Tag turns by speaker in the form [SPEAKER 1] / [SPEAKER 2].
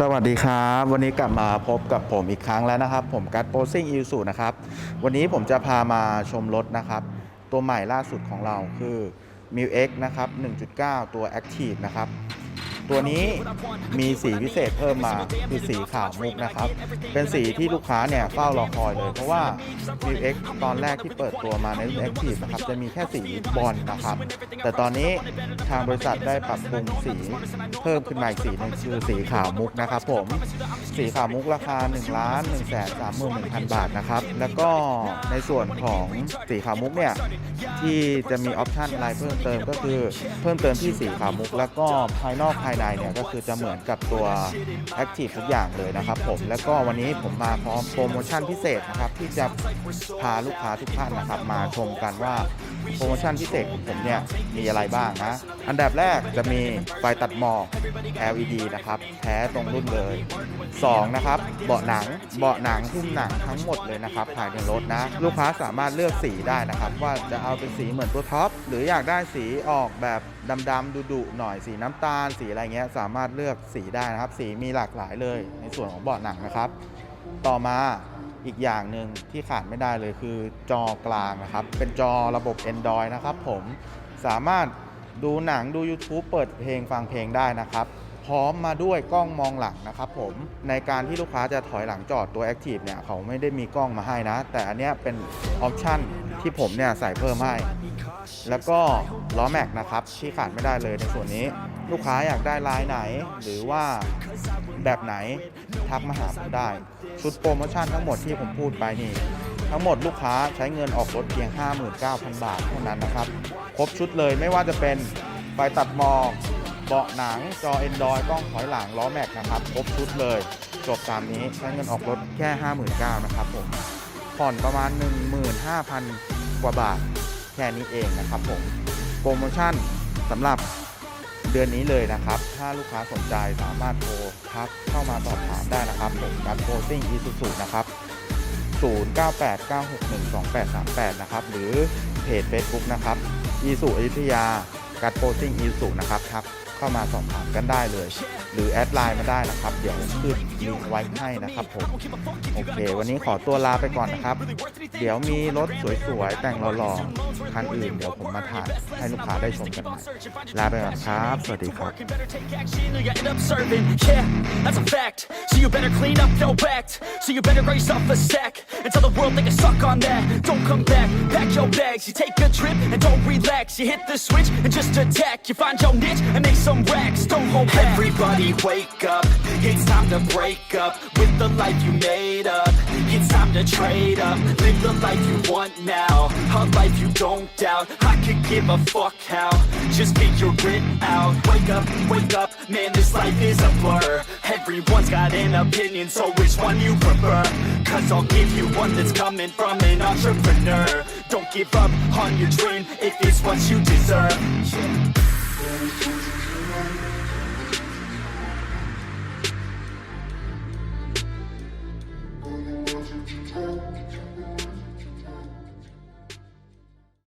[SPEAKER 1] สวัสดีครับ วันนี้กลับมาพบกับผมอีกครั้งแล้วนะครับ ผมกัดโปซิ่งอิวสุนะครับ วันนี้ผมจะพามาชมรถนะครับ ตัวใหม่ล่าสุดของเราคือ m i l X นะครับ 1.9 ตัว Active นะครับ ตัวนี้มีสีพิเศษเพิ่มมาคือสีขาวมุกนะครับ เป็นสีที่ลูกค้าเนี่ยเฝ้ารอคอยเลย เพราะว่า m i u X ตอนแรกที่เปิดตัวมาในรุ่น Active นะครับจะมีแค่สีบอลนะครับ แต่ตอนนี้ทางบริษัทได้ปรับปรุงสีเพิ่มขึ้นมาอีกสีหนึงคือสีขาวมุกนะครับผมสีขาวมุกราคา1ล้าน1แสน31,000 บาทนะครับ แล้วก็ในส่วนของสีขาวมุกเนี่ยที่จะมีออปชันอะไรเพิ่มเติมก็คือเพิ่มเติมที่สีขาวมุก แล้วก็ภายนอกภายในเนี่ยก็คือจะเหมือนกับตัว Active ทุกอย่างเลยนะครับผมแล้วก็วันนี้ผมมาพร้อมโปรโมชั่นพิเศษนะครับที่จะพาลูกค้าทุกท่านนะครับ มาชมกันว่าโปรโมชั่นพิเศษของผมเนี่ยมีอะไรบ้างนะ อันดับแรกจะมีไฟตัดหมอก LED นะครับแท้ตรงรุ่นเลย 2นะครับเบาะหนังเบาะหนังหุ้มหนังทั้งหมดเลยนะครับภายในรถนะ ลูกค้าสามารถเลือกสีได้นะครับ ว่าจะเอาเป็นสีเหมือนตัวท็อปหรืออยากได้สีออกแบบดำๆดุๆหน่อยสีน้ำตาล สีอะไรเงี้ยสามารถเลือกสีได้นะครับ สีมีหลากหลายเลย ในส่วนของเบาะหนังนะครับ ต่อมาอีกอย่างหนึ่งที่ขาดไม่ได้เลยคือจอกลางนะครับ เป็นจอระบบ Android นะครับ ผมสามารถดูหนังดู YouTube เปิดเพลงฟังเพลงได้นะครับ พร้อมมาด้วยกล้องมองหลังนะครับผมในการที่ลูกค้าจะถอยหลังจอดตัว Active เนี่ยเขาไม่ได้มีกล้องมาให้นะ แต่อันเนี้ยเป็นออปชั่นที่ผมเนี่ยใส่เพิ่มให้ แล้วก็ล้อแม็กนะครับที่ขาดไม่ได้เลยในส่วนนี้ ลูกค้าอยากได้ลายไหน หรือว่าแบบไหนทักมาหาผมได้ ชุดโปรโมชั่นทั้งหมดที่ผมพูดไปนี่ทั้งหมดลูกค้าใช้เงินออกรถเพียง 59,000 บาทเท่านั้นนะครับ ครบชุดเลยไม่ว่าจะเป็นไฟตัดมอก เบาะหนังจอ Android กล้องถอยหลังล้อแม็กนะครับ ครบชุดเลย จบตามนี้ใช้เงินออกรถแค่ 59,000นะครับผมผ่อนประมาณ 15,000 กว่าบาทแค่นี้เองนะครับผมโปรโมชั่นสำหรับเดือนนี้เลยนะครับ ถ้าลูกค้าสนใจสามารถโทรทักเข้ามาสอบถามได้นะครับผมกับโคซิ่งอีซูซูนะครับ 0989612838 นะครับ หรือเพจ Facebook นะครับอีสุอยุธยากัดโพซิ่งอีสุนะครับทัก เข้ามาสอบถามกันได้เลย หรือแอดไลน์มาได้นะครับ เดี๋ยวขึ้นลิงก์ไว้ให้นะครับผม โอเค วันนี้ขอตัวลาไปก่อนนะครับ เดี๋ยวมีรถสวยๆ แต่งหล่อๆ คันอื่น เดี๋ยวผมมาถ่ายให้ลูกค้าได้ชมกันใหม่ลาไปก่อนครับ สวัสดีครับ
[SPEAKER 2] You wake up. It's time to break up with the life you made up. It's time to trade up, live the life you want now. A life you don't doubt. I could give a fuck how. Just figure it out. Wake up, wake up, man, this life is a blur. Everyone's got an opinion, so which one you prefer? Cause I'll give you one that's coming from an entrepreneur. Don't give up on your dream if it's what you deserve. Yeah.